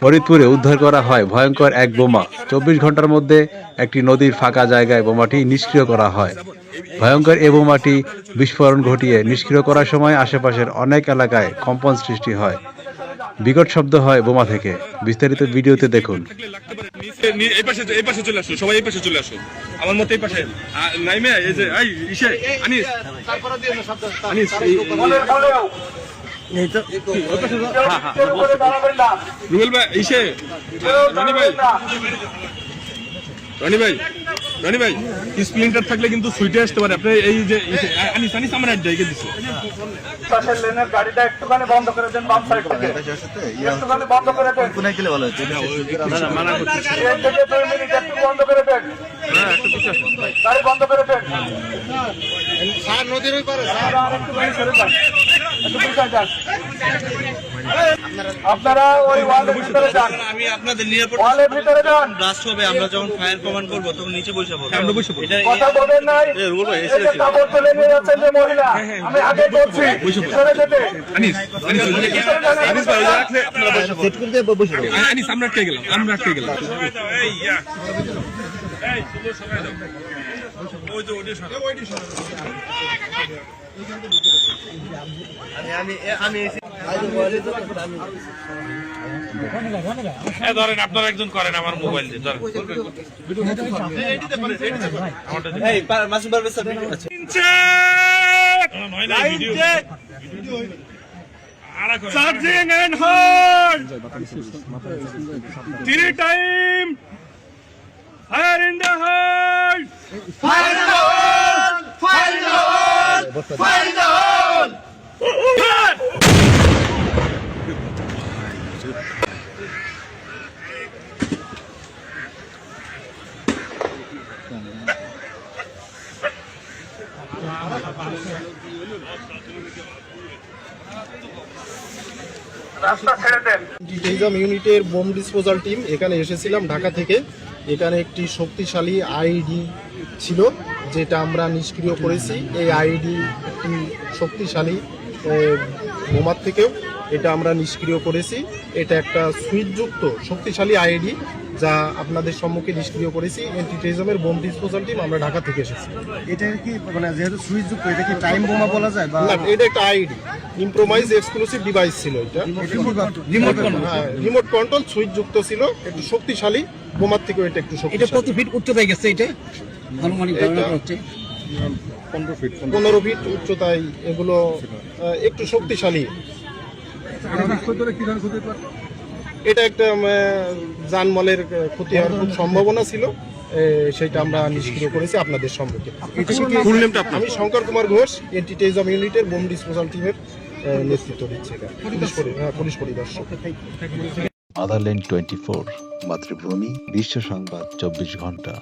ফরিদপুরে উদ্ধার করা হয় ভয়ঙ্কর এক বোমা। চব্বিশ ঘণ্টার মধ্যে একটি নদীর ফাঁকা জায়গায় বোমাটি নিষ্ক্রিয় করা হয়। ভয়ঙ্কর এ বোমাটি বিস্ফোরণ ঘটিয়ে নিষ্ক্রিয় করার সময় আশেপাশের অনেক এলাকায় কম্পন সৃষ্টি হয়। বিকট শব্দ হয় বোমা থেকে। বিস্তারিত ভিডিওতে দেখুন। থাকলে লাগতে পারে নিচে- নি- এই পাশে এই পাশে চলে আসো সবাই এই পাশে চলে আসো আমার মতে এই পাশে নাইমে এই যে এই ইসে আনিস। আনিস এই- রুবেল ভাই ইসে রনি ভাই। রনি ভাই রনি ভাই স্প্লিন্টার থাকলে কিন্তু সুইটে আসতে পারে। আপনি এই যে আনিস আনিস আমার এক জায়গায় দিছে। পাশের লেনের গাড়িটা একটুখানি বন্ধ করে দেন বাম সাইড থেকে। একটুখানি বন্ধ করে দেন। কোনায় গেলে ভালো হতো? মানা করছি। এক থেকে দুই মিনিট একটু বন্ধ করে দেন। হ্যাঁ একটু পিছিয়ে আসুন। গাড়ি বন্ধ করে দেন। স্যার নদীর ওই পারে আর একটুখানি সরে যান একটু পিছনে যান। আপনারা ওই ওয়ালের ভিতরে যান। আমি আপনাদের নিরাপদ ওয়ালের ভিতরে যান। ব্লাস্ট হবে আমরা যখন ফায়ার কমান্ড করব তখন নিচে বসে পড়ব আমরা বসে পড়ব। কথা বলেন নাই। এ, রুবেল ভাই, এই যে কাপড় তুলে নিয়ে যাচ্ছেন যে মহিলা আমি আগে বলছি সরে যেতে। আনিস আনিস আনিস ভাই রাখলে আপনারা বসে পড়ুন। সেট করে দিয়ে বসে পড়ব। আনিস আমরা আটকে গেলাম আমরা আটকে গেলাম। আমি আমি আমি এসে- হ্যাঁ ধরেন আপনারা একজন করেন আমার মোবাইল দিয়ে ধরেন। Charging and hold fire in the hold terrorism ইউনিটের বোম ডিসপোজাল টিম এখানে এসেছিলাম ঢাকা থেকে। এখানে একটি শক্তিশালী আইডি ছিল, যেটা আমরা নিষ্ক্রিয় করেছি। এই আইডি একটি শক্তিশালী বোমার থেকেও। এটা আমরা নিষ্ক্রিয় করেছি। এটা একটা সুইচযুক্ত শক্তিশালী আইডি যা আপনাদের সম্মুখে নিষ্ক্রিয় করেছি। এন্টি টেরিজমের বোম ডিসপোজাল টিম আমরা ঢাকা থেকে এসেছি। এটা কি মানে যেহেতু সুইচযুক্ত এটা কি টাইম বোমা বলা যায় বা না এটা একটা আইডি ইম্প্রোমাইজ এক্সক্লুসিভ ডিভাইস ছিল এটা। Remote control remote control switch যুক্ত ছিল একটু শক্তিশালী। বোমার থেকেও এটা একটু এটা শক্তিশালী। কত ফিট উচ্চতায় গেছে এটা? আনুমানিক ধারণা এটা- করা হচ্ছে পনেরো ফিট উচ্চতায় এগুলো একটু শক্তিশালী। এটা একটা উম, জানমালের ক্ষতি হওয়ার খুব সম্ভাবনা ছিল। সেটা আমরা নিষ্ক্রিয় করেছি আপনাদের সম্মুখে। ফুল আমি শঙ্কর কুমার ঘোষ এন্টিটেজম ইউনিটের বোম ডিসপোজাল টিমের নেতৃত্ব দিচ্ছি হ্যাঁ, পুলিশ পরিদর্শক। আদারল্যান্ড টোয়েন্টি ফোর মাতৃভূমি বিশ্ব সংবাদ চব্বিশ ঘণ্টা।